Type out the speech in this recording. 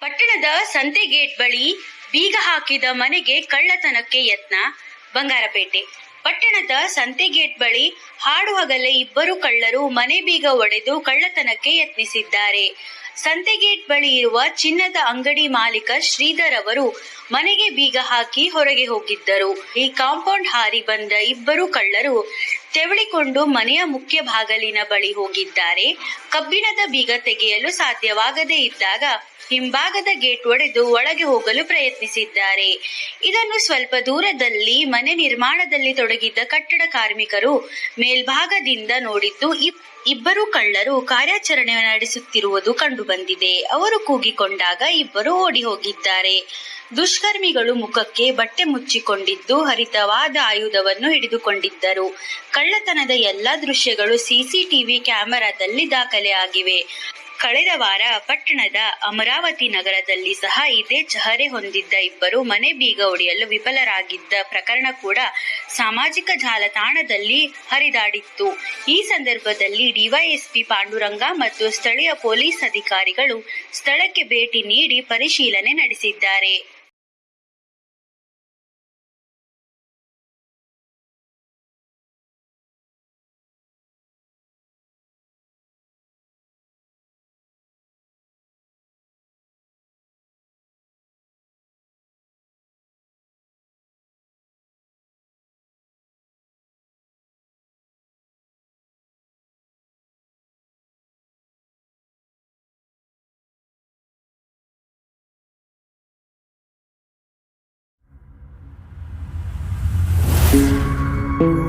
ಪಟ್ಟಣದ ಸಂತೆ ಗೇಟ್ ಬಳಿ ಬೀಗ ಹಾಕಿದ ಮನೆಗೆ ಕಳ್ಳತನಕ್ಕೆ ಯತ್ನ. ಬಂಗಾರಪೇಟೆ. ಪಟ್ಟಣದ ಸಂತೆ ಗೇಟ್ ಬಳಿ ಹಾಡು ಹಗಲೇ ಇಬ್ಬರು ಕಳ್ಳರು ಮನೆ ಬೀಗ ಒಡೆದು ಕಳ್ಳತನಕ್ಕೆ ಯತ್ನಿಸಿದ್ದಾರೆ. ಸಂತೆ ಗೇಟ್ ಬಳಿ ಇರುವ ಚಿನ್ನದ ಅಂಗಡಿ ಮಾಲೀಕ ಶ್ರೀಧರ್ ಅವರು ಮನೆಗೆ ಬೀಗ ಹಾಕಿ ಹೊರಗೆ ಹೋಗಿದ್ದರು. ಈ ಕಾಂಪೌಂಡ್ ಹಾರಿ ಬಂದ ಇಬ್ಬರು ಕಳ್ಳರು ತೆವಳಿಕೊಂಡು ಮನೆಯ ಮುಖ್ಯ ಬಾಗಲಿನ ಬಳಿ ಹೋಗಿದ್ದಾರೆ. ಕಬ್ಬಿಣದ ಬೀಗ ತೆಗೆಯಲು ಸಾಧ್ಯವಾಗದೇ ಇದ್ದಾಗ ಹಿಂಭಾಗದ ಗೇಟ್ ಒಡೆದು ಒಳಗೆ ಹೋಗಲು ಪ್ರಯತ್ನಿಸಿದ್ದಾರೆ. ಇದನ್ನು ಸ್ವಲ್ಪ ದೂರದಲ್ಲಿ, ಮನೆ ನಿರ್ಮಾಣದಲ್ಲಿ ತೊಡಗಿದ್ದ ಕಟ್ಟಡ ಕಾರ್ಮಿಕರು ಮೇಲ್ಭಾಗದಿಂದ ನೋಡಿದ್ದು ಇಬ್- ಇಬ್ಬರು ಕಳ್ಳರು ಕಾರ್ಯಾಚರಣೆ ನಡೆಸುತ್ತಿರುವುದು ಕಂಡುಬಂದಿದೆ. ಅವರು ಕೂಗಿಕೊಂಡಾಗ ಇಬ್ಬರು ಓಡಿ ಹೋಗಿದ್ದಾರೆ. ದುಷ್ಕರ್ಮಿಗಳು ಮುಖಕ್ಕೆ ಬಟ್ಟೆ ಮುಚ್ಚಿಕೊಂಡಿದ್ದು ಹರಿತವಾದ ಆಯುಧವನ್ನು ಹಿಡಿದುಕೊಂಡಿದ್ದರು. ಕಳ್ಳತನದ ಎಲ್ಲಾ ದೃಶ್ಯಗಳು ಸಿಸಿಟಿವಿ ಕ್ಯಾಮೆರಾದಲ್ಲಿ ದಾಖಲೆಯಾಗಿವೆ ಕಳೆದ ವಾರ ಪಟ್ಟಣದ ಅಮರಾವತಿ ನಗರದಲ್ಲಿ ಸಹ ಇದೇ ಚಹರೆ ಹೊಂದಿದ್ದ ಇಬ್ಬರು ಮನೆ ಬೀಗ ಒಡೆಯಲು ವಿಫಲರಾಗಿದ್ದ ಪ್ರಕರಣ ಕೂಡ ಸಾಮಾಜಿಕ ಜಾಲತಾಣದಲ್ಲಿ ಹರಿದಾಡಿತ್ತು. ಈ ಸಂದರ್ಭದಲ್ಲಿ ಡಿವೈಎಸ್ಪಿ ಪಾಂಡುರಂಗ ಮತ್ತು ಸ್ಥಳೀಯ ಪೊಲೀಸ್ ಅಧಿಕಾರಿಗಳು ಸ್ಥಳಕ್ಕೆ ಭೇಟಿ ನೀಡಿ ಪರಿಶೀಲನೆ ನಡೆಸಿದ್ದಾರೆ. Thank you